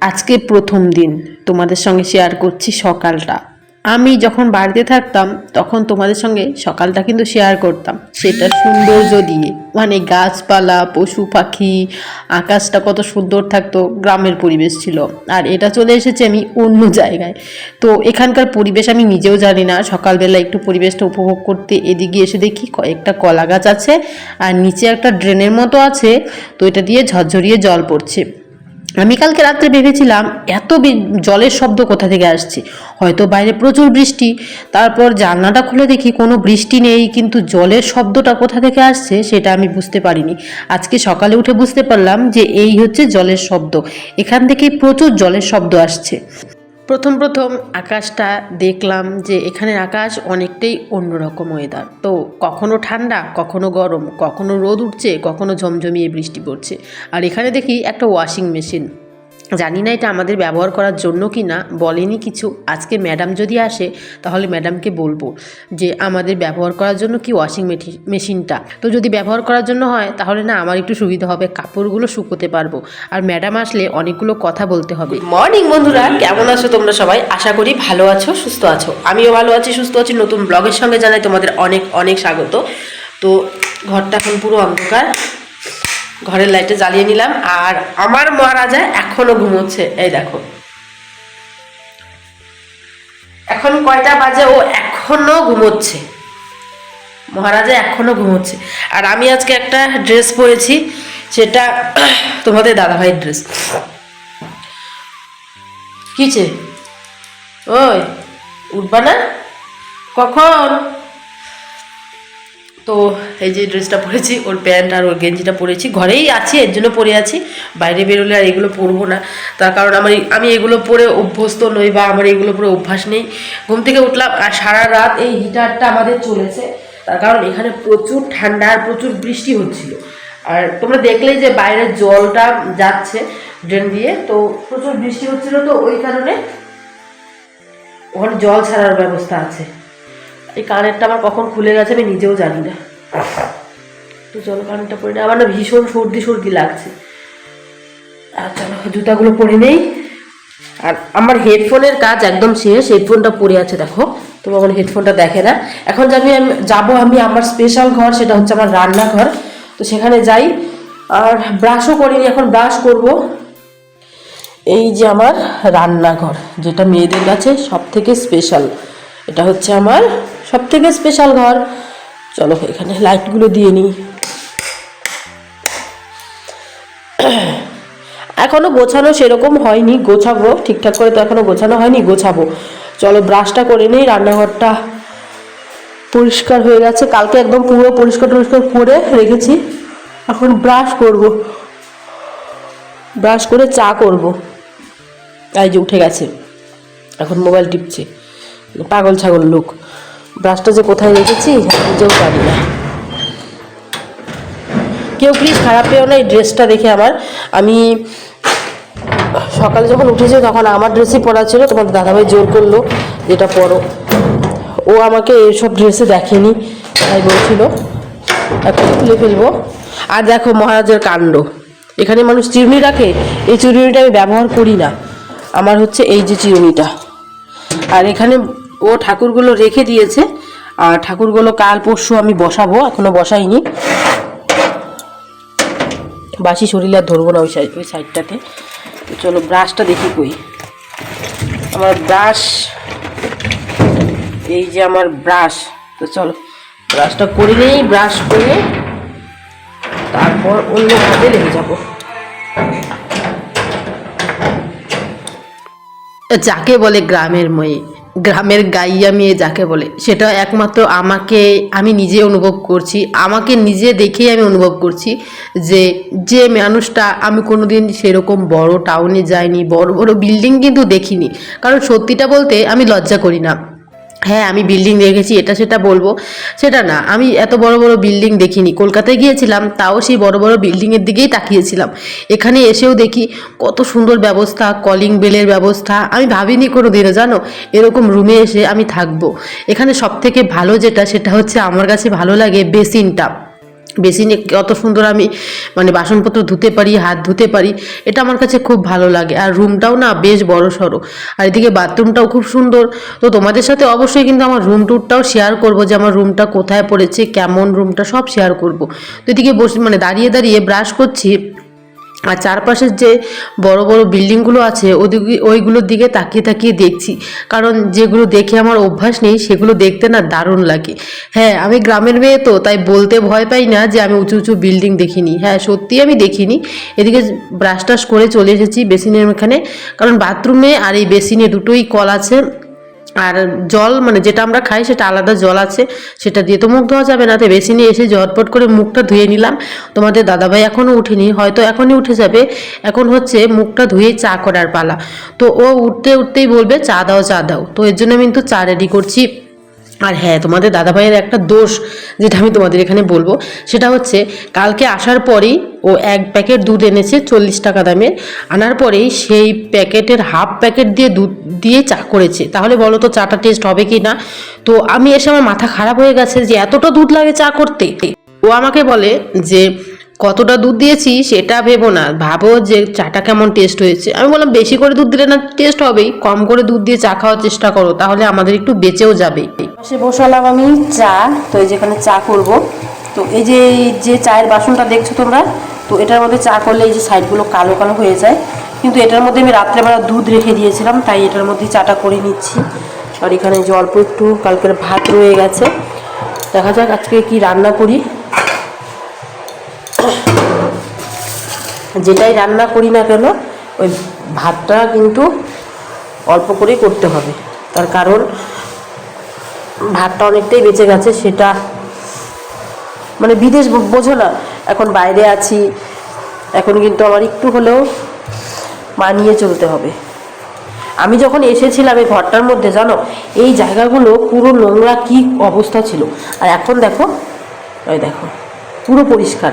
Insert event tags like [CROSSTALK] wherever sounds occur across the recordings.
আজকে প্রথম দিন। তোমাদের সঙ্গে শেয়ার করছি সকালটা। আমি যখন বাড়িতে থাকতাম, তখন তোমাদের সঙ্গে সকালটা কিন্তু শেয়ার করতাম। সেটা সৌন্দর্য দিয়ে। মানে গাছপালা, পশু পাখি, আকাশটা কত সুন্দর থাকতো, গ্রামের পরিবেশ ছিল। আর এটা চলে এসেছে আমি অন্য জায়গায়। তো এখানকার পরিবেশ আমি নিজেও জানি না। সকালবেলা একটু পরিবেশটা উপভোগ করতে এদিকে এসে দেখি কয়েকটা কলা গাছ আছে, আর নিচে একটা ড্রেনের মতো আছে। তো এটা দিয়ে ঝরঝরিয়ে জল পড়ছে। আমি কালকে রাত্রে ভেবেছিলাম, এত জলের শব্দ কোথা থেকে আসছে? হয়তো বাইরে প্রচুর বৃষ্টি। তারপর জানলাটা খুলে দেখি কোনো বৃষ্টি নেই, কিন্তু জলের শব্দটা কোথা থেকে আসছে সেটা আমি বুঝতে পারিনি। আজকে সকালে উঠে বুঝতে পারলাম যে এই হচ্ছে জলের শব্দ। এখান থেকে প্রচুর জলের শব্দ আসছে। প্রথম প্রথম আকাশটা দেখলাম যে এখানের আকাশ অনেকটাই অন্যরকম ওয়েদার তো কখনো ঠান্ডা, কখনো গরম, কখনো রোদ উঠছে, কখনো ঝমঝমিয়ে বৃষ্টি পড়ছে। আর এখানে দেখি একটা ওয়াশিং মেশিন জানি না এটা আমাদের ব্যবহার করার জন্য কি না, বলেনি কিছু। আজকে ম্যাডাম যদি আসে, তাহলে ম্যাডামকে বলব যে, আমাদের ব্যবহার করার জন্য কি ওয়াশিং মেশিনটা। তো যদি ব্যবহার করার জন্য হয়, তাহলে না আমার একটু সুবিধা হবে, কাপড়গুলো শুকোতে পারব। আর ম্যাডাম আসলে অনেকগুলো কথা বলতে হবে। মর্নিং বন্ধুরা, কেমন আছো তোমরা সবাই? আশা করি ভালো আছো, সুস্থ আছো। আমিও ভালো আছি, সুস্থ আছি। নতুন ব্লগের সঙ্গে জানাই তোমাদের অনেক অনেক স্বাগত। তো ঘরটা এখন পুরো অন্ধকার। ঘরের লাইটে জ্বালিয়ে নিলাম আর আমার মহারাজা এখনও ঘুমোচ্ছে। এই দেখো। এখন কয়টা বাজে? ও এখনও ঘুমোচ্ছে। মহারাজা এখনও ঘুমোচ্ছে। আর আমি আজকে একটা ড্রেস পরেছি, সেটা তোমাদের দাদাভাইয়ের ড্রেস। কিছে ওই, উঠবা না? কখন? তো এই যে ড্রেসটা পরেছি, ওর প্যান্ট আর ওর গেঞ্জিটা পরেছি। ঘরেই আছি, এর জন্য পরে আছি। বাইরে বেরোলে আর এগুলো পরবো না। তার কারণ আমার আমি এগুলো পরে অভ্যস্ত নই বা আমার এগুলো পরে অভ্যাস নেই। ঘুম থেকে উঠলাম আর সারা রাত এই হিটারটা আমাদের চলেছে। তার কারণ এখানে প্রচুর ঠান্ডা আর প্রচুর বৃষ্টি হচ্ছিল। আর তোমরা দেখলেই যে বাইরের জলটা যাচ্ছে ড্রেন দিয়ে, তো প্রচুর বৃষ্টি হচ্ছিল। তো ওই কারণে ওখানে জল ছাড়ার ব্যবস্থা আছে। এই কানেরটা আমার কখন খুলে গেছে আমি নিজেও জানি না। তো চলো কানেরটা পরে না। আমার না ভীষণ সর্দি সর্দি লাগছে। আর চলো, জুতাগুলো পরে নেই। আর আমার হেডফোনের কাজ একদম শেষ। হেডফোনটা পরে আছে, দেখো। তোমার আমার হেডফোনটা দেখে না। এখন যাবি আমি যাব আমি আমার স্পেশাল ঘর, সেটা হচ্ছে আমার রান্নাঘর। তো সেখানে যাই। আর ব্রাশও করিনি, এখন ব্রাশ করব। এই যে আমার রান্নাঘর, যেটা মেয়েদের কাছে সব থেকে স্পেশাল এটা হচ্ছে আমার সব থেকে স্পেশাল ঘর। চলো, এখানে লাইটগুলো দিয়ে নিই। এখনও গোছানো সেরকম হয়নি, গোছাবো। ঠিকঠাক করে তো এখনও গোছানো হয়নি, গোছাবো। চলো ব্রাশটা করে নেই, রান্নাঘরটা পরিষ্কার হয়ে গেছে। কালকে একদম পুরো পরিষ্কার টরিষ্কার করে রেখেছি। এখন ব্রাশ করব। ব্রাশ করে চা করব। এই যে, উঠে গেছে। এখন মোবাইল টিপছে। পাগল ছাগল লোক। ব্রাশটা যে কোথায় রেখেছি, নিজেও জানি না। কেউ প্লিজ খারাপ পেও না এই ড্রেসটা দেখে আমার। আমি সকালে যখন উঠেছি তখন আমার ড্রেসই পরা ছিল, তোমার দাদাভাই জোর করল যেটা পরো। ও আমাকে এইসব ড্রেসে দেখেনি, তাই বলছিল। এখন খুলে ফেলব। আর দেখো মহারাজের কাণ্ড। এখানে মানুষ চিরুনি রাখে, এই চিরুনিটা আমি ব্যবহার করি না। আমার হচ্ছে এই যে চিরুনিটা। আর এখানে ও ঠাকুরগুলো রেখে দিয়েছে। আর ঠাকুরগুলো কাল পরশু আমি বসাবো, এখনও বসাইনি। বাসি শরীর আর ধরবো না ওই সাইড ওই সাইডটাতে। তো চলো ব্রাশটা দেখি কই। আমার ব্রাশ, এই যে আমার ব্রাশ। তো চলো, ব্রাশটা করে নেই, ব্রাশ করে তারপর অন্য কাজে লেগে যাব। যাকে বলে গ্রামের মেয়ে। গ্রামের গাইয়া মেয়ে যাকে বলে, সেটা একমাত্র আমাকে আমি নিজে অনুভব করছি, আমাকে নিজে দেখেই আমি অনুভব করছি যে যে মানুষটা আমি কোনো দিন সেরকম বড় টাউনে যাইনি, বড় বড় বিল্ডিং কিন্তু দেখিনি। কারণ সত্যিটা বলতে আমি লজ্জা করি না। হ্যাঁ আমি বিল্ডিং দেখেছি, এটা সেটা বলব। সেটা না, আমি এত বড় বড় বিল্ডিং দেখিনি। কলকাতায় গিয়েছিলাম, তাও সেই বড় বড় বিল্ডিংয়ের দিকেই তাকিয়েছিলাম। এখানে এসেও দেখি কত সুন্দর ব্যবস্থা কলিং বেলের ব্যবস্থা। আমি ভাবিনি কোনো দিনও জানো? এরকম রুমে এসে আমি থাকব। এখানে সব থেকে ভালো যেটা, সেটা হচ্ছে আমার কাছে ভালো লাগে বেসিনটা বেসিনে কত সুন্দর আমি মানে বাসনপত্র ধুতে পারি, হাত ধুতে পারি, এটা আমার কাছে খুব ভালো লাগে। আর রুমটাও না বেশ বড় সড়ো। আর এদিকে বাথরুমটাও খুব সুন্দর। তো তোমাদের সাথে অবশ্যই কিন্তু আমার রুম ট্যুরটাও শেয়ার করব যে আমার রুমটা কোথায় পড়েছে, কেমন রুমটা সব শেয়ার করব। তো এদিকে বসে মানে দাঁড়িয়ে দাঁড়িয়ে ব্রাশ করছি। আর চারপাশের যে বড় বড় বিল্ডিংগুলো আছে ওইগুলোর দিকে তাকিয়ে তাকিয়ে দেখছি। কারণ যেগুলো দেখে আমার অভ্যাস নেই, সেগুলো দেখতে না দারুণ লাগে। হ্যাঁ আমি গ্রামের মেয়ে তো, তাই বলতে ভয় পাই না যে আমি উঁচু উঁচু বিল্ডিং দেখিনি। হ্যাঁ সত্যি আমি দেখিনি। এদিকে ব্রাশ টাশ করে চলে এসেছি বেসিনের এখানে কারণ বাথরুমে আর এই বেসিনে দুটোই কল আছে। আর জল মানে যেটা আমরা খাই সেটা আলাদা জল আছে, সেটা দিয়ে তো মুখ ধোয়া যাবে না। তো বেশি নিয়ে এসে ঝটপট করে মুখটা ধুয়ে নিলাম। তোমাদের দাদাভাই এখনও উঠেনি, হয়তো এখনই উঠে যাবে। এখন হচ্ছে মুখটা ধুয়ে চা করার পালা। তো ও উঠতে উঠতেই বলবে, চা দাও চা দাও। তো এর জন্য আমি কিন্তু চা রেডি করছি। আর হ্যাঁ তোমাদের দাদা ভাইয়ের একটা দোষ যেটা আমি তোমাদের এখানে বলব, সেটা হচ্ছে কালকে আসার পরেই ও এক প্যাকেট দুধ এনেছে চল্লিশ টাকা দামের, আনার পরেই সেই প্যাকেটের হাফ প্যাকেট দিয়ে দুধ দিয়ে চা করেছে। তাহলে বলো তো চাটা টেস্ট হবে কি না? তো আমি এসে আমার মাথা খারাপ হয়ে গেছে যে এতটা দুধ লাগে চা করতে। ও আমাকে বলে যে কতটা দুধ দিয়েছি সেটা ভেবো না। ভাবো যে চাটা কেমন টেস্ট হয়েছে। আমি বললাম, বেশি করে দুধ দিলে না টেস্ট হবেই। কম করে দুধ দিয়ে চা খাওয়ার চেষ্টা করো, তাহলে আমাদের একটু বেঁচেও যাবে। পাশে বসালাম আমি চা। তো এই যেখানে চা করব। তো এই যে যে চায়ের বাসনটা দেখছ তোমরা, তো এটার মধ্যে চা করলে এই যে সাইডগুলো কালো কালো হয়ে যায়। কিন্তু এটার মধ্যে আমি রাত্রেবেলা দুধ রেখে দিয়েছিলাম, তাই এটার মধ্যে চাটা করে নিচ্ছি। আর এখানে যে অল্প একটু, কালকের ভাত রয়ে গেছে। দেখা যাক আজকে কি রান্না করি। [COUGHS] যেটাই রান্না করি না কেন, ওই ভাতটা কিন্তু অল্প করেই করতে হবে। তার কারণ, ভাতটা অনেকটাই বেঁচে গেছে, সেটা মানে বিদেশ বোঝো না, এখন বাইরে আছি, এখন কিন্তু আমার একটু হলেও মানিয়ে চলতে হবে। আমি যখন এসেছিলাম এই ঘরটার মধ্যে, জানো, এই জায়গাগুলো পুরো নোংরা কি অবস্থা ছিল। আর এখন দেখো ওই দেখো, পুরো পরিষ্কার।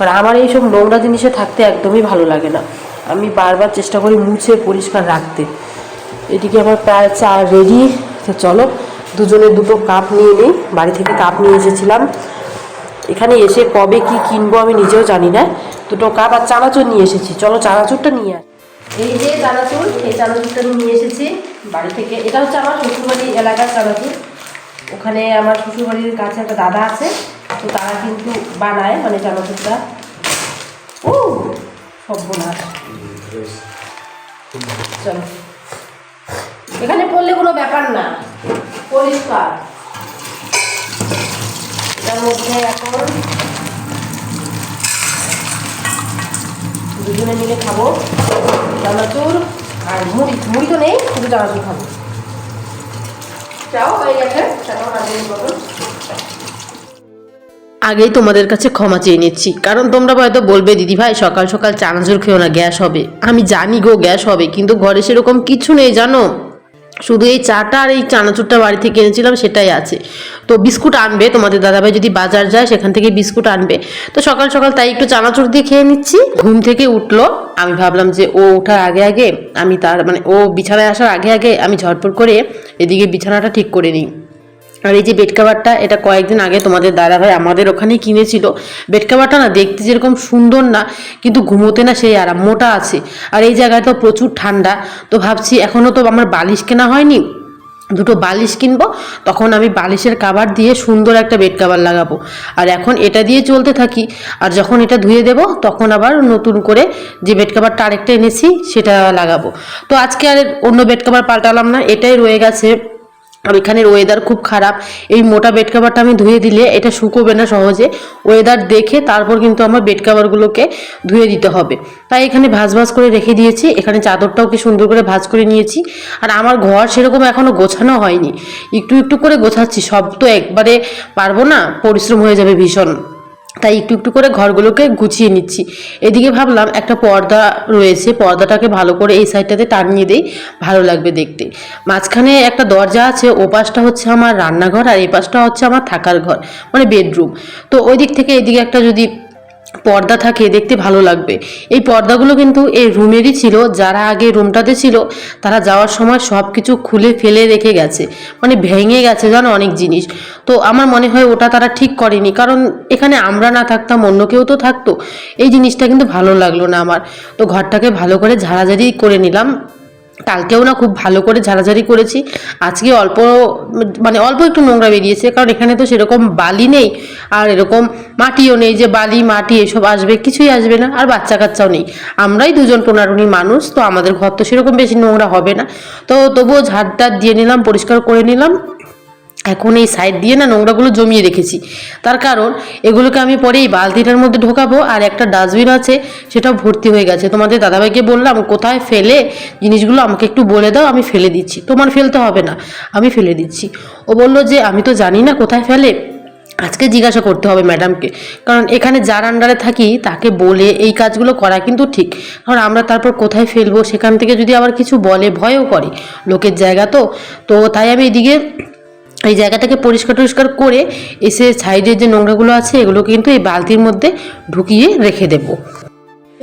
আর আমার এইসব নোংরা জিনিসে থাকতে একদমই ভালো লাগে না। আমি বারবার চেষ্টা করি মুছে, পরিষ্কার রাখতে। এদিকে আমার প্রায় চা রেডি তো চলো, দুজনে দুটো কাপ নিয়ে নিই, বাড়ি থেকে কাপ নিয়ে এসেছিলাম। এখানে এসে কবে কি কিনবো আমি নিজেও জানি না। দুটো কাপ আর চানাচুর নিয়ে এসেছি। চলো চানাচুরটা নিয়ে আস এই যে চানাচুর, এই চানাচুরটা নিয়ে এসেছি বাড়ি থেকে। এটা হচ্ছে আমার শ্বশুরবাড়ি এলাকার চানাচুর। ওখানে আমার শ্বশুরবাড়ির কাছে একটা দাদা আছে, তো তারা কিন্তু বানায় মানে চানাচুরটা। ও, সর্বনাশ। চলো। এখানে পড়লে কোনো ব্যাপার না। পরিষ্কার। এটার মধ্যে এখন দুজনে মিলে খাব। চানাচুর আর মুড়ি। মুড়ি তো নেই, শুধু চানাচুর খাব। আগেই তোমাদের কাছে ক্ষমা চেয়ে নিচ্ছি। কারণ তোমরা হয়তো বলবে, দিদি ভাই, সকাল সকাল চানাচুর খেয়েও না, গ্যাস হবে। আমি জানি গো, গ্যাস হবে, কিন্তু ঘরে সেরকম কিছু নেই, জানো? শুধু এই চাটা আর এই চানাচুরটা বাড়ি থেকে এনেছিলাম, সেটাই আছে। তো বিস্কুট আনবে তোমাদের দাদাভাই, যদি বাজার যায় সেখান থেকে বিস্কুট আনবে। তো সকাল সকাল তাই একটু চানাচুর দিয়ে খেয়ে নিচ্ছি। ঘুম থেকে উঠল, আমি ভাবলাম যে ও ওঠার আগে আগে আমি তার মানে ও বিছানায় আসার আগে আগে আমি ঝটপট করে এদিকে বিছানাটা ঠিক করে নিই। আর এই যে বেড কাভারটা এটা কয়েকদিন আগে তোমাদের দাদাভাই আমাদের ওখানেই কিনেছিল। বেড কাভারটা না দেখতে যেরকম সুন্দর না, কিন্তু ঘুমোতে না সেই আরাম, মোটা আছে। আর এই জায়গায় তো প্রচুর ঠান্ডা, তো ভাবছি এখনও তো আমার বালিশ কেনা হয়নি। দুটো বালিশ কিনবো, তখন আমি বালিশের কাভার দিয়ে সুন্দর একটা বেড কাভার লাগাবো। আর এখন এটা দিয়ে চলতে থাকি, আর যখন এটা ধুয়ে দেব, তখন আবার নতুন করে যে বেড কাভারটা আরেকটা এনেছি, সেটা লাগাবো। তো আজকে আর অন্য বেড কাভার পাল্টালাম না, এটাই রয়ে গেছে আর এখানের ওয়েদার খুব খারাপ। এই মোটা বেড কাভারটা আমি ধুয়ে দিলে এটা শুকোবে না সহজে। ওয়েদার দেখে তারপর কিন্তু আমার বেড কাভারগুলোকে ধুয়ে দিতে হবে। তাই এখানে ভাজ ভাজ করে রেখে দিয়েছি। এখানে চাদরটাও কি সুন্দর করে ভাজ করে নিয়েছি। আর আমার ঘর সেরকম এখনও গোছানো হয়নি। একটু একটু করে গোছাচ্ছি। সব তো একবারে পারব না, পরিশ্রম হয়ে যাবে ভীষণ। তাই একটু একটু করে ঘরগুলোকে গুছিয়ে নিচ্ছি। এদিকে ভাবলাম একটা পর্দা রয়েছে, পর্দাটাকে ভালো করে এই সাইডটাতে টানিয়ে দেই, ভালো লাগবে দেখতে। মাঝখানে একটা দরজা আছে, ও পাশটা হচ্ছে আমার রান্নাঘর আর এই পাশটা হচ্ছে আমার থাকার ঘর মানে বেডরুম। তো ওই দিক থেকে এদিকে একটা যদি পর্দা থাকে দেখতে ভালো লাগবে। এই পর্দাগুলো কিন্তু এই রুমেরই ছিল, যারা আগে রুমটাতে ছিল, তারা যাওয়ার সময় সব কিছু খুলে ফেলে রেখে গেছে। মানে ভেঙে গেছে, জানো অনেক জিনিস। তো আমার মনে হয় ওটা তারা ঠিক করেনি, কারণ এখানে আমরা না থাকতাম, অন্য কেউ তো থাকতো। এই জিনিসটা কিন্তু ভালো লাগল না আমার। তো ঘরটাকে ভালো করে ঝাড়াঝাড়ি করে নিলাম। কালকেও না খুব ভালো করে ঝাড়াঝাড়ি করেছি। আজকে অল্প মানে অল্প একটু নোংরা বেরিয়েছে, কারণ এখানে তো সেরকম বালি নেই, আর এরকম মাটিও নেই যে বালি, মাটি এসব আসবে, কিছুই আসবে না, আর বাচ্চা কাচ্চাও নেই। আমরাই দুজন টোনাটুনি মানুষ, তো আমাদের ঘর তো সেরকম বেশি নোংরা হবে না। তো তবুও ঝাড় দিয়ে নিলাম, পরিষ্কার করে নিলাম। এখন এই সাইড দিয়ে না নোংরাগুলো জমিয়ে রেখেছি। তার কারণ এগুলোকে আমি পরে এই বালতিটার মধ্যে ঢোকাবো আর একটা ডাস্টবিন আছে, সেটাও ভর্তি হয়ে গেছে। তোমাদের দাদাভাইকে বললাম, কোথায় ফেলে জিনিসগুলো আমাকে একটু বলে দাও, আমি ফেলে দিচ্ছি। তোমার ফেলতে হবে না, আমি ফেলে দিচ্ছি। ও বলল যে, আমি তো জানি না কোথায় ফেলে। আজকে জিজ্ঞাসা করতে হবে ম্যাডামকে কারণ এখানে যার আন্ডারে থাকি, তাকে বলে এই কাজগুলো করা কিন্তু ঠিক। কারণ আমরা তারপর কোথায় ফেলব, সেখান থেকে যদি আবার কিছু বলে, ভয়ও করে। লোকের জায়গা তো তো তাই আমি এদিকে এই জায়গাটাকে পরিষ্কার টরিষ্কার করে এসে সাইডের যে নোংরাগুলো আছে, এগুলো কিন্তু এই বালতির মধ্যে ঢুকিয়ে রেখে দেব।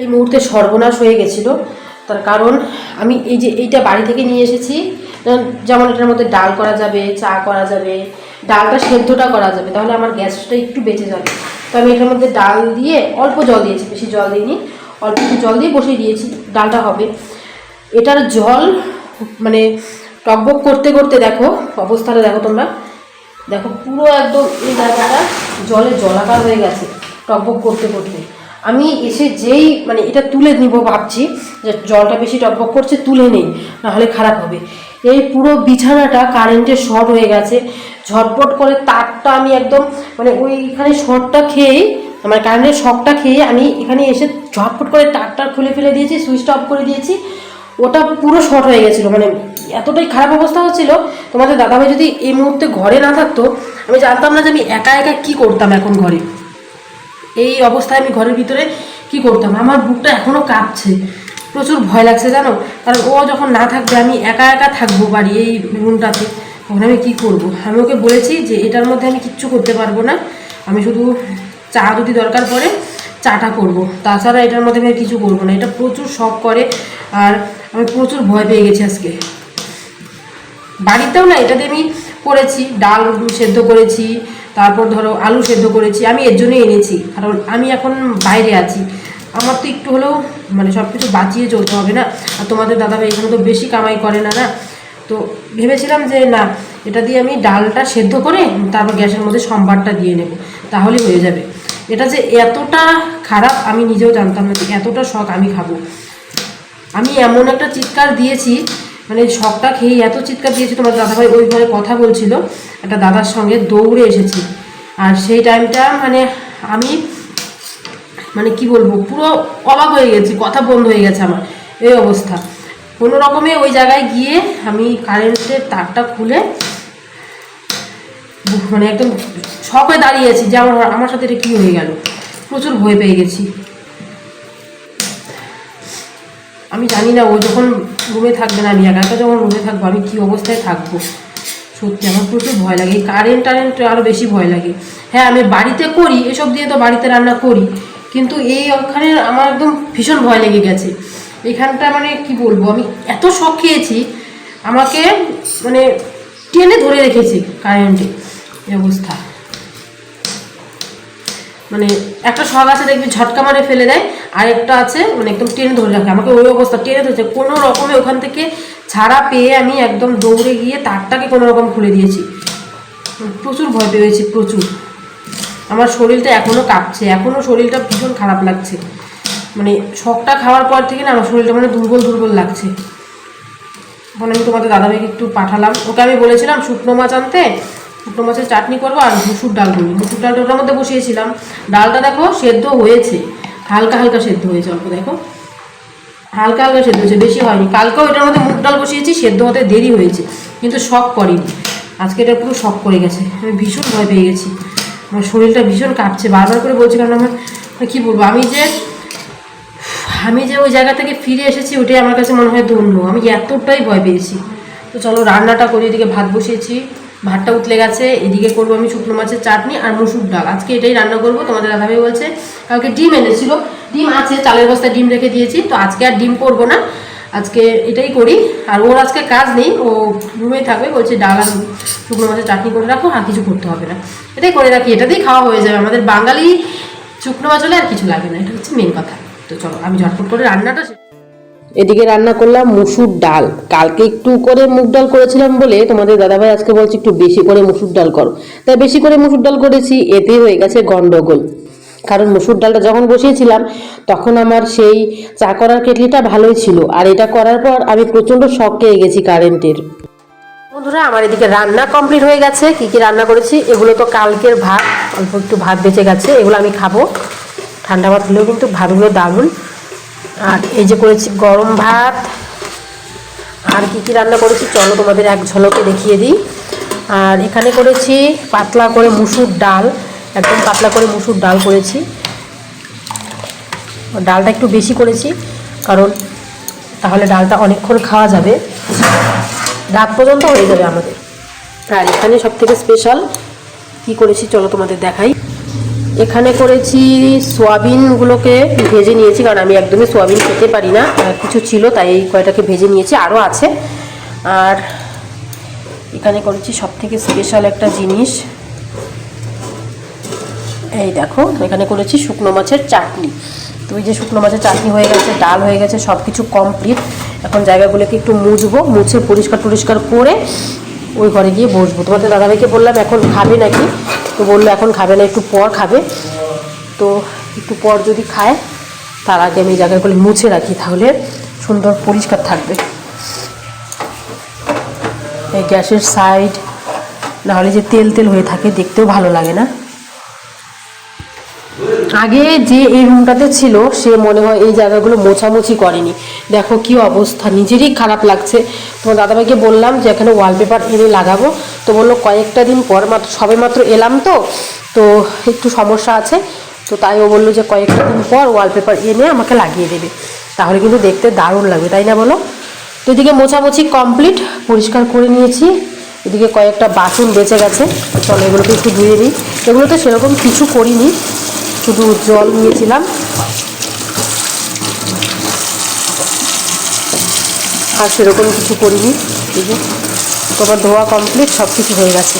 এই মুহূর্তে সর্বনাশ হয়ে গেছিল। তার কারণ আমি এই যে এইটা বাড়ি থেকে নিয়ে এসেছি যেমন এটার মধ্যে ডাল করা যাবে, চা করা যাবে, ডালটা সেদ্ধটা করা যাবে, তাহলে আমার গ্যাসটা একটু বেঁচে যাবে। তো আমি এটার মধ্যে ডাল দিয়ে অল্প জল দিয়েছি, বেশি জল দিইনি, অল্প একটু জল দিয়ে বসিয়ে দিয়েছি, ডালটা হবে। এটার জল মানে টকবক করতে করতে দেখো, অবস্থাটা দেখো তোমরা। দেখো, পুরো একদম এই জায়গাটা জলে জলাকার হয়ে গেছে টকবক করতে করতে। আমি এসে যেই মানে এটা তুলে নিব ভাবছি যে জলটা বেশি টকবক করছে, তুলে নেই, নাহলে খারাপ হবে। এই পুরো বিছানাটা কারেন্টের শর্ট হয়ে গেছে। ঝটপট করে তারটা আমি একদম মানে ওইখানে শর্টটা খেয়েই মানে কারেন্টের শকটা খেয়ে আমি এখানে এসে ঝটপট করে তারটা খুলে ফেলে দিয়েছি, সুইচটা অফ করে দিয়েছি। ওটা পুরো শর্ট হয়ে গেছিল মানে এতটাই খারাপ অবস্থা হচ্ছিল, তোমাদের দাদাভাই যদি এই মুহূর্তে ঘরে না থাকতো, আমি জানতাম না যে আমি একা একা কি করতাম এখন ঘরে। এই অবস্থায় আমি ঘরের ভিতরে কি করতাম? আমার বুকটা এখনও কাঁপছে। প্রচুর ভয় লাগছে, জানো? কারণ ও যখন না থাকবে, আমি একা একা থাকব বাড়ি, এই রুমটাতে। তখন আমি কী করব? আমি ওকে বলেছি যে এটার মধ্যে আমি কিচ্ছু করতে পারব না। আমি শুধু চা যদি দরকার পড়ে, চাটা করব। তাছাড়া এটার মধ্যে আমি কিছু করব না। এটা প্রচুর শখ করে, আর আমি প্রচুর ভয় পেয়ে গেছি আজকে। বাড়িতেও না, এটা দিয়ে আমি করেছি। ডাল সেদ্ধ করেছি, তারপর ধরো আলু সেদ্ধ করেছি, আমি এর জন্যই এনেছি। কারণ আমি এখন বাইরে আছি। আমার তো একটু হলেও মানে সব কিছু বাঁচিয়ে চলতে হবে না। আর তোমাদের দাদাভাই এখানে তো বেশি কামাই করে না না? তো ভেবেছিলাম যে না, এটা দিয়ে আমি ডালটা সেদ্ধ করে তারপর গ্যাসের মধ্যে সম্বারটা দিয়ে নেব। তাহলেই হয়ে যাবে। এটা যে এতটা খারাপ, আমি নিজেও জানতাম না এতটা শখ আমি খাব। আমি এমন একটা চিৎকার দিয়েছি মানে শখটা খেয়ে এত চিৎকার দিয়েছি তোমার দাদাভাই, ওই ঘরে কথা বলছিল। একটা দাদার সঙ্গে দৌড়ে এসেছি। আর সেই টাইমটা মানে আমি মানে কি বলব, পুরো অবাক হয়ে গেছি, কথা বন্ধ হয়ে গেছে আমার। এই অবস্থা। কোনো রকমে ওই জায়গায় গিয়ে আমি কারেন্টের তারটা খুলে মানে একদম শখ হয়ে দাঁড়িয়েছি যে আমার আমার সাথে এটা কী হয়ে গেল। প্রচুর ভয় পেয়ে গেছি। আমি জানি না, ও যখন রুমে থাকবে না আমি একা যখন রুমে থাকব, আমি কী অবস্থায় থাকব? সত্যি আমার প্রচুর ভয় লাগে। কারেন্ট টারেন্ট আরও বেশি ভয় লাগে। হ্যাঁ আমি বাড়িতে করি, এসব দিয়ে তো বাড়িতে রান্না করি, কিন্তু এই ওখানে আমার একদম ভীষণ ভয় লেগে গেছে। এখানটা মানে কি বলব, আমি এত শখ খেয়েছি, আমাকে মানে টেনে ধরে রেখেছে কারেন্টে এই অবস্থা। মানে একটা শখ আছে দেখবি ঝটকা মারে ফেলে দেয় আর একটা আছে মানে একদম টেনে ধরে রাখে। আমাকে ওই অবস্থা, টেনে ধরেছে। কোনো রকমে ওখান থেকে ছাড়া পেয়ে আমি একদম দৌড়ে গিয়ে তারটাকে কোনো রকম খুলে দিয়েছি। প্রচুর ভয় পেয়েছি, প্রচুর। আমার শরীরটা এখনও কাঁপছে এখনও শরীরটা ভীষণ খারাপ লাগছে। মানে শখটা খাওয়ার পর থেকে না আমার শরীরটা মানে দুর্বল দুর্বল লাগছে। এখন আমি তোমাদের দাদাভাইকে একটু পাঠালাম। ওকে আমি বলেছিলাম শুকনো মাছ আনতে শুকনো মাছের চাটনি করব আর মুসুর ডাল করব। মুসুর ডালটা ওটার মধ্যে বসিয়েছিলাম। ডালটা দেখো সেদ্ধ হয়েছে। হালকা হালকা সেদ্ধ হয়েছে, অল্প দেখো। হালকা হালকা সেদ্ধ হয়েছে, বেশি হয়নি। কালকেও এটার মধ্যে মুগ ডাল বসিয়েছি, সেদ্ধ হতে দেরি হয়েছে, কিন্তু শখ করিনি। আজকে এটা পুরো শখ করে গেছে। আমি ভীষণ ভয় পেয়ে গেছি। আমার শরীরটা ভীষণ কাঁপছে। বারবার করে বলছি, কারণ আমার মানে কী বলব? আমি যে আমি যে ওই জায়গা থেকে ফিরে এসেছি, ওটাই আমার কাছে মনে হয় ধন্য আমি এতটাই ভয় পেয়েছি। তো চলো রান্নাটা করি, এদিকে ভাত বসিয়েছি। ভাতটা উতলে গেছে, এদিকে করব আমি শুকনো মাছের চাটনি আর মুসুর ডাল। আজকে এটাই রান্না করব, তোমাদের দাদাভাই বলছে, কালকে ডিম এনেছিল। ডিম আছে, চালের বস্তায় ডিম রেখে দিয়েছি, তো আজকে আর ডিম করব না। আজকে এটাই করি। আর ওর আজকে কাজ নেই, ও রুমে থাকবে, বলছে ডাল আর শুকনো মাছের চাটনি করে রাখো, আর কিছু করতে হবে না। এটাই করে রাখি, এটাতেই খাওয়া হয়ে যাবে। আমাদের বাঙালি শুকনো মাছ হলে আর কিছু লাগে না, এটা হচ্ছে মেন কথা। তো চলো, আমি ঝটপট করে রান্নাটা এদিকে রান্না করলাম মুসুর ডাল। কালকে একটু করে মুগ ডাল করেছিলাম বলে তোমাদের দাদাভাই আজকে বলছে একটু বেশি করে মুসুর ডাল করো। তাই বেশি করে মুসুর ডাল করেছি এতেই হয়ে গেছে গন্ডগোল। কারণ মুসুর ডালটা যখন বসিয়েছিলাম, তখন আমার সেই চা করার কেটলিটা ভালোই ছিল। আর এটা করার পর আমি প্রচণ্ড শখ পেয়ে গেছি কারেন্টের। বন্ধুরা, আমার এদিকে রান্না কমপ্লিট হয়ে গেছে। কি কি রান্না করেছি? এগুলো তো কালকের ভাত। অল্প একটু ভাত বেঁচে গেছে। এগুলো আমি খাব। ঠান্ডা ভাত হলেও কিন্তু ভাতগুলো দারুণ। আর এই যে করেছি গরম ভাত। আর কি কি রান্না করেছি, চলো তোমাদের এক ঝলকে দেখিয়ে দিই। আর এখানে করেছি পাতলা করে মুসুর ডাল, একদম পাতলা করে মুসুর ডাল করেছি। ডালটা একটু বেশি করেছি, কারণ তাহলে ডালটা অনেকক্ষণ খাওয়া যাবে। রাত পর্যন্ত হয়ে যাবে আমাদের। আর এখানে সব থেকে স্পেশাল কি করেছি, চলো তোমাদের দেখাই। এখানে করেছি সোয়াবিনগুলোকে ভেজে নিয়েছি, কারণ আমি একদমই সোয়াবিন খেতে পারি না। কিছু ছিল, তাই এই কয়টাকে ভেজে নিয়েছি আরও আছে। আর এখানে করেছি সব থেকে স্পেশাল একটা জিনিস। এই দেখো, এখানে করেছি শুকনো মাছের চাটনি। তো ওই যে শুকনো মাছের চাটনি হয়ে গেছে, ডাল হয়ে গেছে সব কিছু কমপ্লিট এখন জায়গাগুলোকে একটু মুছবো, মুছে পরিষ্কার টরিষ্কার করে ওই ঘরে গিয়ে বসবো। তোমাদের দাদাভাইকে বললাম, এখন খাবে নাকি? তো বলল এখন খাবে না, একটু পর খাবে। তো একটু পর যদি খায়, তার আগে আমি জায়গাগুলো মুছে রাখি, তাহলে সুন্দর পরিষ্কার থাকবে। এই গ্যাসের সাইড নাহলে যে তেল তেল হয়ে থাকে, দেখতেও ভালো লাগে না। আগে যে এই রুমটাতে ছিল, সে মনে হয় এই জায়গাগুলো মোছামুছি করেনি। দেখো কি অবস্থা, নিজেরই খারাপ লাগছে। তোমার দাদাভাইকে বললাম যে এখানে ওয়ালপেপার এনে লাগাবো। তো বলল কয়েকটা দিন পর মাত্র, সবে মাত্র এলাম তো তো একটু সমস্যা আছে, তো তাই ও বলল যে কয়েকটা দিন পর ওয়ালপেপার এনে আমাকে লাগিয়ে দেবে। তাহলে কিন্তু দেখতে দারুণ লাগবে, তাই না বলো? তো এদিকে মোছামুছি কমপ্লিট পরিষ্কার করে নিয়েছি। এদিকে কয়েকটা বাসন বেঁচে গেছে, চলো এগুলোকে একটু ধুয়ে নিই। এগুলো তো সেরকম কিছু করিনি, শুধু জল নিয়েছিলাম। আর সেরকম কিছু করিনি তোমার ধোয়া কমপ্লিট সব কিছু হয়ে গেছে।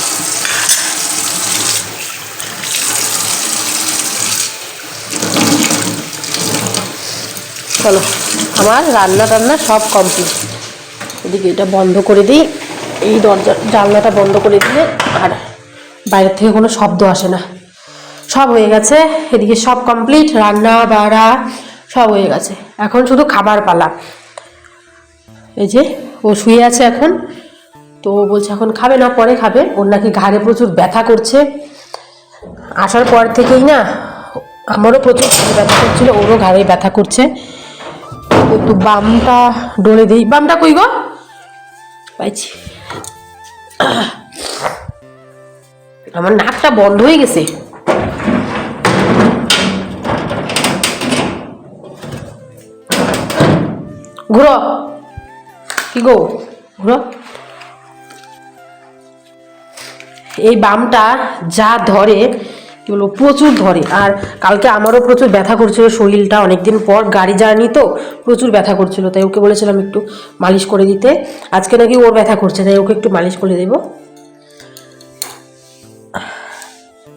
চলো, আমার রান্না টান্না সব কমপ্লিট এদিকে এটা বন্ধ করে দিই। এই দরজা, জানলাটা বন্ধ করে দিলে আর বাইরের থেকে কোনো শব্দ আসে না। সব হয়ে গেছে। এদিকে সব কমপ্লিট রান্না, বাড়া, সব হয়ে গেছে। এখন শুধু খাবার পালা। এই যে, ও শুয়ে আছে এখন। তো বলছে, এখন খাবে না, পরে খাবে। ওর নাকি ঘাড়ে প্রচুর ব্যথা করছে। আসার পর থেকেই না, আমারও প্রচুর ঘাড়ে ব্যথা করছিল, ওরও ঘাড়ে ব্যথা করছে। একটু বামটা ডলে দিই। বামটা কই গো? পাইছি। আমার নাকটা বন্ধ হয়ে গেছে। ঘুরো। কি গো? ঘুরো। এই বামটা যা ধরে, কি বলব, প্রচুর ধরে। আর কালকে আমারও প্রচুর ব্যথা করছিল শরীরটা অনেকদিন পর, গাড়ি জার্নি তো, প্রচুর ব্যথা করছিল। তাই ওকে বলেছিলাম একটু মালিশ করে দিতে। আজকে নাকি ওর ব্যথা করছে, তাই ওকে একটু মালিশ করে দেবো।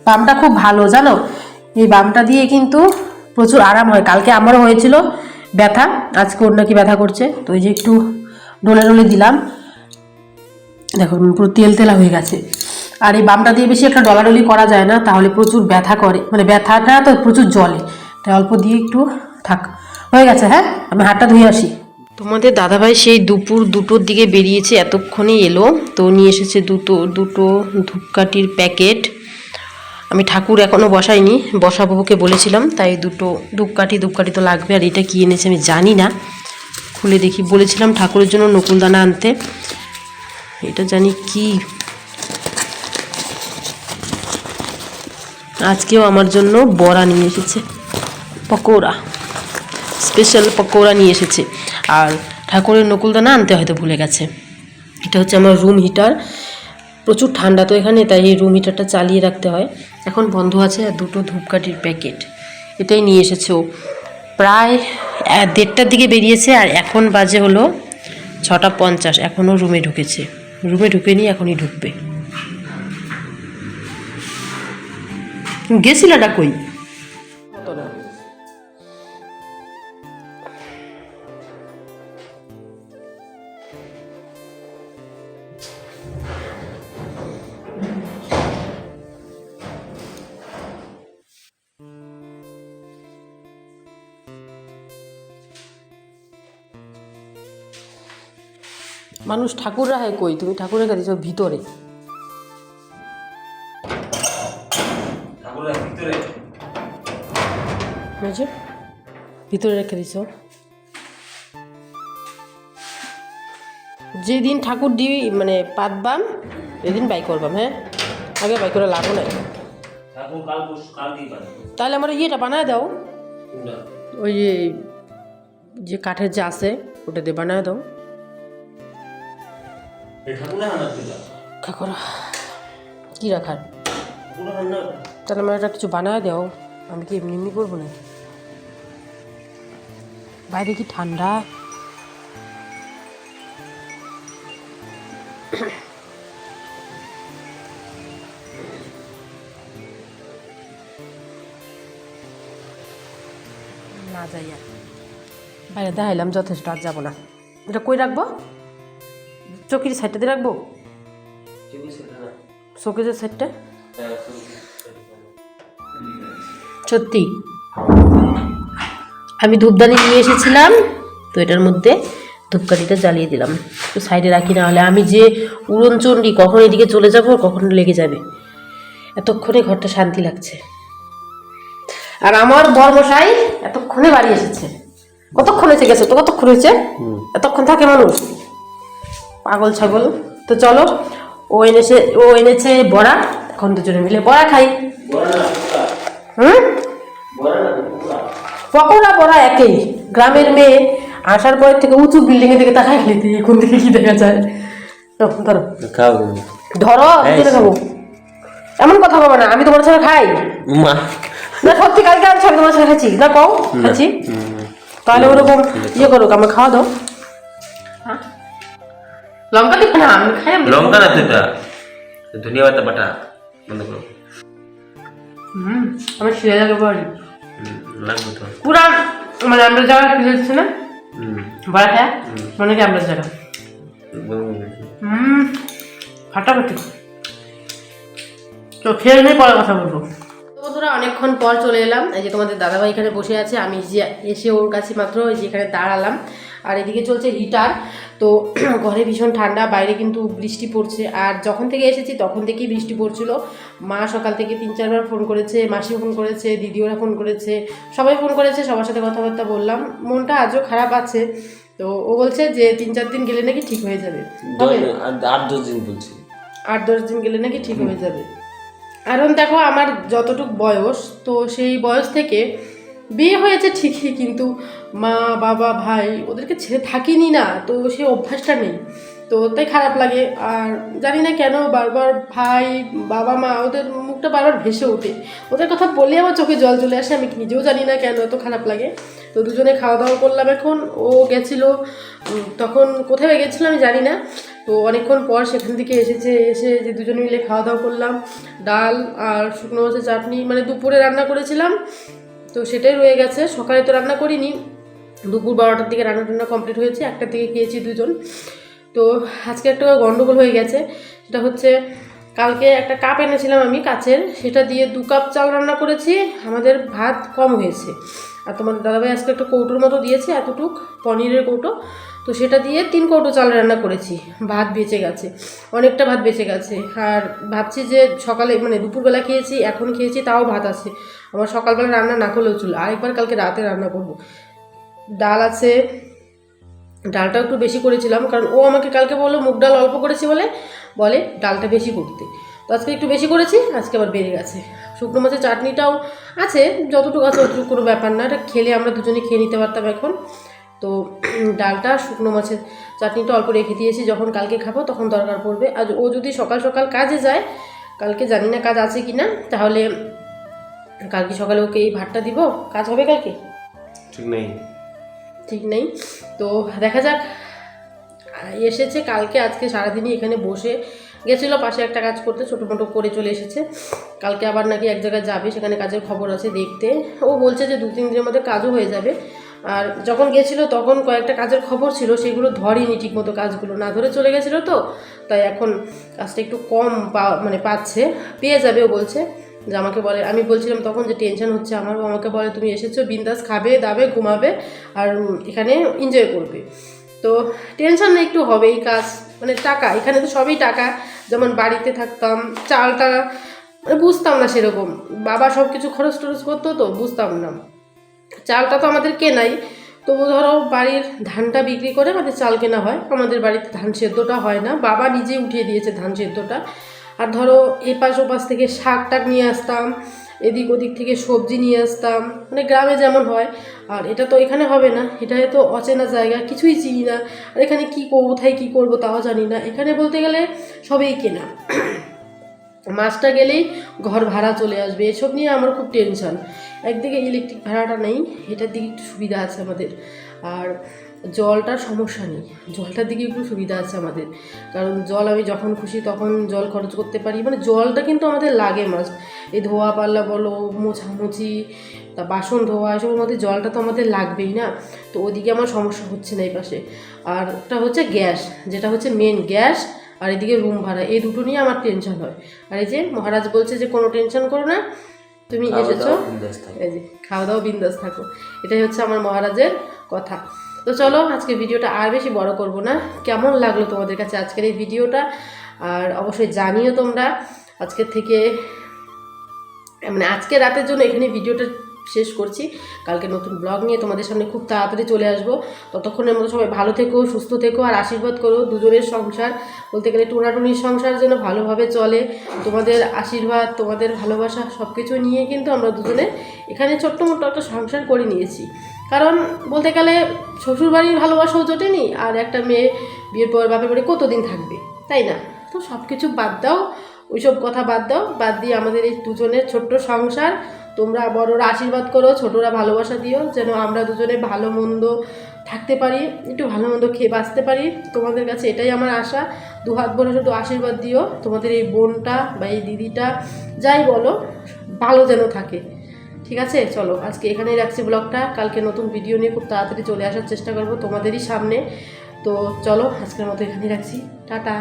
বামটা খুব ভালো, জানো? এই বামটা দিয়ে কিন্তু প্রচুর আরাম হয়। কালকে আমারও হয়েছিল ব্যথা, আজকে ওর নাকি ব্যথা করছে। তো ওই যে একটু ডোলে ডলে দিলাম। দেখো, পুরো তেল তেলা হয়ে গেছে। আর এই বামটা দিয়ে বেশি একটা ডলাডলি করা যায় না, তাহলে প্রচুর ব্যথা করে। মানে ব্যথাটা তো প্রচুর জলে তাই অল্প দিয়ে একটু থাক। হয়ে গেছে হ্যাঁ? আমি হাতটা ধুয়ে আসি। তোমাদের দাদাভাই সেই দুপুর দুটোর দিকে বেরিয়েছে, এতক্ষণে এলো। তো নিয়ে এসেছে দুটো দুটো ধূপকাঠির প্যাকেট। আমি ঠাকুর এখনও বসাইনি, বসাবাবুকে বলেছিলাম, তাই দুটো ধূপকাঠি ধূপকাঠি তো লাগবে, আর এটা কী এনেছে আমি জানি না। খুলে দেখি, বলেছিলাম ঠাকুরের জন্য নকুলদানা আনতে। এটা জানি কি আজকেও আমার জন্য বড়া নিয়ে এসেছে। পকোড়া। স্পেশাল পকোড়া নিয়ে এসেছে। আর ঠাকুরের নকুলদানা আনতে হয়তো ভুলে গেছে। এটা হচ্ছে আমার রুম হিটার প্রচুর ঠান্ডা তো এখানে, তাই এই রুম হিটারটা চালিয়ে রাখতে হয়। এখন বন্ধ আছে আর দুটো ধূপকাঠির প্যাকেট এটাই নিয়ে এসেছে ও। প্রায় দেড়টার দিকে বেরিয়েছে আর এখন বাজে হলো ছটা পঞ্চাশ। এখনও রুমে ঢুকেছে। রুমে ঢুকে নিয়ে এখনই ঢুকবে। গেছিলাটা কই? মানুষ ঠাকুর রাহে কই? তুমি ঠাকুরের কাছে ভিতরে। ভিতরে রেখে দিছো। যেদিন ঠাকুর দিবি মানে পাতবাম এদিন বাই করবাম হ্যাঁ? আগে বাই করে লাভও নাই। তাহলে আমার ইয়েটা বানায় দাও। ওই যে কাঠের যে আছে ওটা দিয়ে বানায় দাও। কাকরা কী রাখার? তাহলে আমার একটা কিছু বানায় দাও। আমি কি এমনি এমনি করব নাকি? বাইরে কি ঠান্ডা? না যাই আর বাইরে দেখাইলাম যথেষ্ট আর যাব না। এটা কই রাখব? চকির সাইডটাতে রাখব? ঠিক শোকেজের সাইডটা? হ্যাঁ, সত্যি? আমি ধূপদানি নিয়ে এসেছিলাম তো এটার মধ্যে ধূপকাঠিটা জ্বালিয়ে দিলাম। তো সাইডে রাখি না হলে আমি যে উড়নচণ্ডী কখন এদিকে চলে যাব কখন লেগে যাবে। এতক্ষণে ঘরটা শান্তি লাগছে। আর আমার বর্মশাই এতক্ষণে বাড়ি এসেছে। কতক্ষণ হয়েছে গেছে তো? কতক্ষণ হয়েছে? এতক্ষণ থাকে মানুষ। পাগল ছাগল। তো চলো ও এনেছে ও এনেছে বড়া। এখন দুজনে মিলে বড়া খাই। হুম? পকোড়া পড়া একই। গ্রামের মেয়ে আসার পর থেকে উঁচু বিল্ডিং এর দিকে তাকাই খেলি কোন দিকে কি দেখা যায়। ধরো। খাও। ধরো আমি খাব। এমন কথা বলব না আমি তোমার সাথে খাই। মা। না সত্যি কালকে আমি তোমার সাথে খাচ্ছি। না কও খাচ্ছি? তাহলে ওরকম ইয়ে করুক আমার খাওয়া দাও। হ্যাঁ? লঙ্কা দিবে না? আমি খাই লঙ্কা না তো এটা ধনিয়া পাতা বাটা বন্ধ করো। হুম আমার শিরে লাগে লাগবে তো। পুরা মানে আমরা যাওয়া ফিরে যাচ্ছে না? বড়া খায় মনে কি আমরা যারা হুম। হুম ফাটাফাটি। তো খেয়ে নিয়ে পরে কথা বলব। বন্ধুরা অনেকক্ষণ পর চলে এলাম। এই যে তোমাদের দাদাভাই এখানে বসে আছে আমি যে এসে ওর কাছে মাত্র এই যে এখানে দাঁড়ালাম। আর এদিকে চলছে হিটার তো [CLEARS THROAT] ঘরে ভীষণ ঠান্ডা বাইরে কিন্তু বৃষ্টি পড়ছে। আর যখন থেকে এসেছি তখন থেকেই বৃষ্টি পড়ছিল। মা সকাল থেকে তিন চারবার ফোন করেছে মাসি ফোন করেছে দিদিওরা ফোন করেছে সবাই ফোন করেছে সবার সাথে কথাবার্তা বললাম। মনটা আজও খারাপ আছে। তো ও বলছে যে তিন চার দিন গেলে নাকি ঠিক হয়ে যাবে। আট- আট দশ দিন বলছি। আট দশ দিন গেলে নাকি ঠিক হয়ে যাবে। কারণ দেখো আমার যতটুক বয়স তো সেই বয়স থেকে বিয়ে হয়েছে ঠিকই, কিন্তু মা, বাবা, ভাই ওদেরকে ছেড়ে থাকিনি না, তো সেই অভ্যাসটা নেই। তো তাই খারাপ লাগে। আর জানি না কেন বারবার ভাই, বাবা, মা ওদের মুখটা বারবার ভেসে ওঠে। ওদের কথা বলে আমার চোখে জল চলে আসে, আমি নিজেও জানি না কেন এত খারাপ লাগে। তো দুজনে খাওয়া দাওয়া করলাম এখন, ও গেছিল তখন কোথায় গেছিল আমি জানি না। তো অনেকক্ষণ পর সেখান থেকে এসেছে, এসে যে দুজনে মিলে খাওয়া দাওয়া করলাম। ডাল আর শুকনো মাছের চাটনি মানে দুপুরে রান্না করেছিলাম। তো সেটাই রয়ে গেছে। সকালে তো রান্না করিনি। দুপুর বারোটার দিকে রান্না টান্না কমপ্লিট হয়েছে। একটার দিকে খেয়েছি দুজন। তো আজকে একটা গণ্ডগোল হয়ে গেছে। সেটা হচ্ছে কালকে একটা কাপ এনেছিলাম আমি কাছের। সেটা দিয়ে দু কাপ চাল রান্না করেছি। আমাদের ভাত কম হয়েছে। আর তোমার দাদাভাই আজকে একটা কৌটোর মতো দিয়েছে। এতটুক পনিরের কৌটো। তো সেটা দিয়ে তিন কৌটো চাল রান্না করেছি। ভাত বেঁচে গেছে। অনেকটা ভাত বেঁচে গেছে। আর ভাবছি যে সকালে মানে দুপুরবেলা খেয়েছি, এখন খেয়েছি, তাও ভাত আছে। আমার সকালবেলা রান্না না করলেও চুল, আরেকবার কালকে রাতে রান্না করব। ডাল আছে। ডালটা একটু বেশি করেছিলাম, কারণ ও আমাকে কালকে বলল মুগ ডাল অল্প করেছি বলে বলে ডালটা বেশি করতে। তো আজকে একটু বেশি করেছি, আজকে আবার বেড়ে গেছে। শুকনো মাছের চাটনিটাও আছে, যতটুকু আছে অতটুকু কোনো ব্যাপার না, এটা খেলে আমরা দুজনে খেয়ে নিতে পারতাম এখন। তো ডালটা শুকনো মাছের চাটনিটা অল্প রেখে দিয়েছি। যখন কালকে খাব তখন দরকার পড়বে। আর ও যদি সকাল সকাল কাজে যায় কালকে জানি না কাজ আছে কি না তাহলে কালকে সকালে ওকে এই ভাতটা দিব। কাজ হবে কালকে? ঠিক নেই। ঠিক নেই। তো দেখা যাক। এসেছে কালকে আজকে সারাদিনই এখানে বসে গেছিল পাশে একটা কাজ করতে ছোটো মোটো করে চলে এসেছে। কালকে আবার নাকি এক জায়গায় যাবে সেখানে কাজের খবর আছে দেখতে। ও বলছে যে দু তিন দিনের মধ্যে কাজও হয়ে যাবে। আর যখন গেছিল তখন কয়েকটা কাজের খবর ছিল, সেগুলো ধরেনি ঠিকমতো কাজগুলো না ধরে চলে গেছিল তো, তাই এখন কাজটা একটু কম পা মানে পাচ্ছে। পেয়ে যাবে ও বলছে যে আমাকে বলে, আমি বলছিলাম তখন যে টেনশন হচ্ছে আমার আমাকে বলে, তুমি এসেছ, বিন্দাস খাবে, দাবে, ঘুমাবে আর এখানে এনজয় করবে। তো টেনশন না, একটু হবেই কাজ মানে টাকা, এখানে তো সবই টাকা, যেমন বাড়িতে থাকতাম, চালটা মানে বুঝতাম না সেরকম, বাবা সব কিছু খরচ টরচ করতো তো, বুঝতাম না। চালটা তো আমাদের কেনাই। তবু ধরো বাড়ির ধানটা বিক্রি করে আমাদের চাল কেনা হয়। আমাদের বাড়িতে ধান সেদ্ধটা হয় না। বাবা নিজে উঠিয়ে দিয়েছে ধান সেদ্ধটা। আর ধরো এপাশ ওপাশ থেকে শাক টাক নিয়ে আসতাম, এদিক ওদিক থেকে সবজি নিয়ে আসতাম। মানে গ্রামে যেমন হয়। আর এটা তো এখানে হবে না। এটা তো অচেনা জায়গা। কিছুই চিনি না। আর এখানে কী কোথায় কী করব তাও জানি না। এখানে বলতে গেলে সবই কেনা। মাসটা গেলেই ঘর ভাড়া চলে আসবে। এসব নিয়ে আমার খুব টেনশন একদিকে ইলেকট্রিক ভাড়াটা নেই, এটার দিকে একটু সুবিধা আছে আমাদের। আর জলটার সমস্যা নেই, জলটার দিকে একটু সুবিধা আছে আমাদের। কারণ জল আমি যখন খুশি তখন জল খরচ করতে পারি। মানে জলটা কিন্তু আমাদের লাগে মাছ এই ধোয়া পাল্লা বলো, মোছামুছি, তা বাসন ধোয়া এসবের মধ্যে জলটা তো আমাদের লাগবেই না। তো ওদিকে আমার সমস্যা হচ্ছে না এই পাশে। আর একটা হচ্ছে গ্যাস, যেটা হচ্ছে মেন গ্যাস। আর এদিকে রুম ভাড়া এই দুটো নিয়ে আমার টেনশন হয়। আর এই যে মহারাজ বলছে যে কোনো টেনশন করো না তুমি এসেছ। এই যে খাওয়া দাওয়া বিন্দাস থাকো। এটাই হচ্ছে আমার মহারাজের কথা। তো চলো আজকে ভিডিওটা আর বেশি বড় করব না। কেমন লাগল তোমাদের কাছে আজকের এই ভিডিওটা? আর অবশ্যই জানিও তোমরা। আজকের থেকে মানে আজকে রাতের জন্য এখানে ভিডিওটা শেষ করছি। কালকে নতুন ব্লগ নিয়ে তোমাদের সামনে খুব তাড়াতাড়ি চলে আসব। ততক্ষণের মতো সবাই ভালো থেকো, সুস্থ থেকো, আর আশীর্বাদ করো দুজনের সংসার। বলতে গেলে টুনাটুনির সংসার যেন ভালোভাবে চলে। তোমাদের আশীর্বাদ, তোমাদের ভালোবাসা সব কিছু নিয়ে কিন্তু আমরা দুজনে এখানে ছোট্ট মোটো একটা সংসার করে নিয়েছি। কারণ বলতে গেলে শ্বশুরবাড়ির ভালোবাসাও জোটেনি, আর একটা মেয়ে বিয়ের পর বাপের বাড়ি কতদিন থাকবে? তাই না? তো সব কিছু বাদ দাও, ওইসব কথা বাদ দাও। বাদ দিয়ে আমাদের এই দুজনের ছোট্ট সংসার তোমরা বড়রা আশীর্বাদ করো, ছোটরা ভালোবাসা দিও, যেন আমরা দুজনে ভালো মন্দ থাকতে পারি, একটু ভালো মন্দ খেয়ে বাঁচতে পারি। তোমাদের কাছে এটাই আমার আশা। দু হাত ভরে শুধু আশীর্বাদ দিও। তোমাদের এই বোনটা বা এই দিদিটা, যাই বলো, ভালো যেন থাকে। ঠিক আছে? চলো, আজকে এখানেই রাখছি ব্লগটা। কালকে নতুন ভিডিও নিয়ে খুব তাড়াতাড়ি চলে আসার চেষ্টা করব তোমাদেরই সামনে। তো চলো, আজকের মতো এখানেই রাখছি। টাটা.